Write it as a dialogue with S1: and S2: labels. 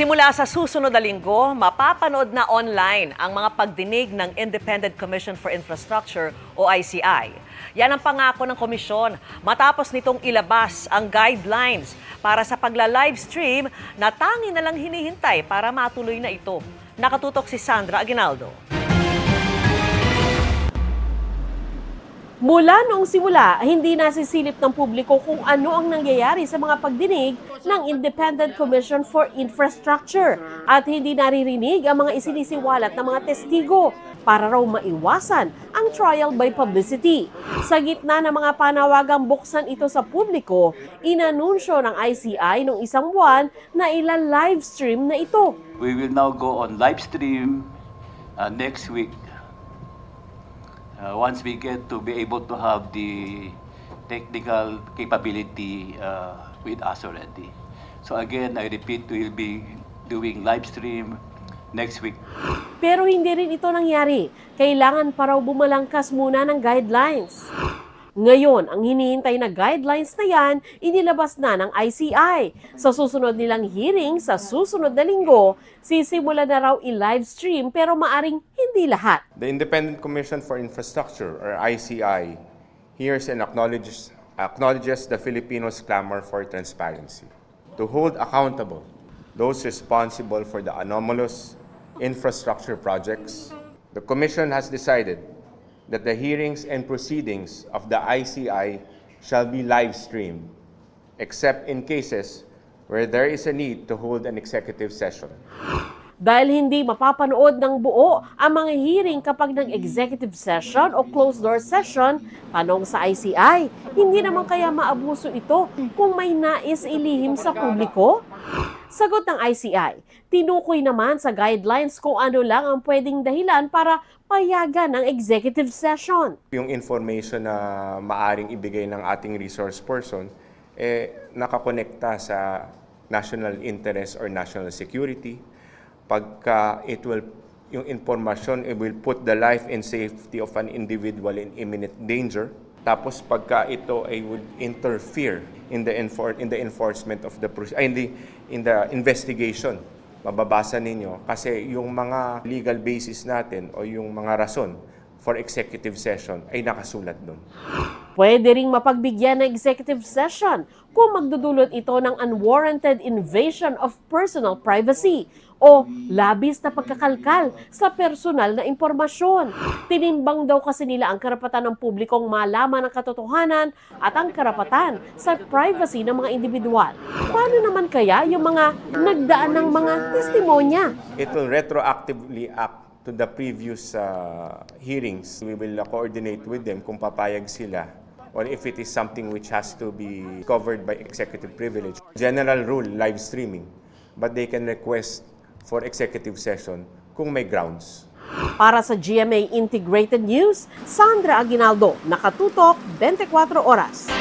S1: Simula sa susunod na linggo, mapapanood na online ang mga pagdinig ng Independent Commission for Infrastructure o ICI. Yan ang pangako ng komisyon matapos nitong ilabas ang guidelines para sa pagla-livestream na tangi na lang hinihintay para matuloy na ito. Nakatutok si Sandra Aguinaldo.
S2: Mula noong simula, hindi nasisilip ng publiko kung ano ang nangyayari sa mga pagdinig ng Independent Commission for Infrastructure at hindi naririnig ang mga isinisiwalat ng mga testigo para raw maiwasan ang trial by publicity. Sa gitna ng mga panawagang buksan ito sa publiko, inanunsyo ng ICI noong isang buwan na ilan livestream na ito.
S3: We will now go on live stream uh, next week. Uh, once we get to be able to have the technical capability uh, with us already. So again, I repeat, we'll be doing live stream next week.
S2: Pero hindi rin ito nangyari. Kailangan pa raw bumalangkas muna ng guidelines. Ngayon, ang hinihintay na guidelines na yan, inilabas na ng ICI. Sa susunod nilang hearing sa susunod na linggo, sisimula na raw i-livestream pero maaring hindi lahat.
S4: The Independent Commission for Infrastructure, or ICI, hears and acknowledges, acknowledges the Filipinos' clamor for transparency, to hold accountable those responsible for the anomalous infrastructure projects. The Commission has decided that the hearings and proceedings of the ICI shall be live streamed, except in cases where there is a need to hold an executive session.
S2: Dahil hindi mapapanood ng buo ang mga hearing kapag ng executive session o closed-door session, tanong sa ICI, hindi naman kaya maabuso ito kung may nais ilihim sa publiko? Sagot ng ICI, tinukoy naman sa guidelines kung ano lang ang pwedeng dahilan para payagan ang executive session.
S4: yung information na maaring ibigay ng ating resource person eh nakakonekta sa national interest or national security pagka it will yung information it will put the life and safety of an individual in imminent danger tapos pagka ito ay would interfere in the enfor- in the enforcement of the ay, in the in the investigation mababasa ninyo kasi yung mga legal basis natin o yung mga rason for executive session ay nakasulat doon.
S2: Pwede ring mapagbigyan ng executive session kung magdudulot ito ng unwarranted invasion of personal privacy o labis na pagkakalkal sa personal na impormasyon. Tinimbang daw kasi nila ang karapatan ng publikong malaman ang katotohanan at ang karapatan sa privacy ng mga individual. Paano naman kaya yung mga nagdaan ng mga testimonya?
S4: It will retroactively act to the previous uh, hearings. We will coordinate with them kung papayag sila or if it is something which has to be covered by executive privilege. General rule, live streaming. But they can request for executive session kung may grounds.
S2: Para sa GMA Integrated News, Sandra Aguinaldo, nakatutok 24 oras.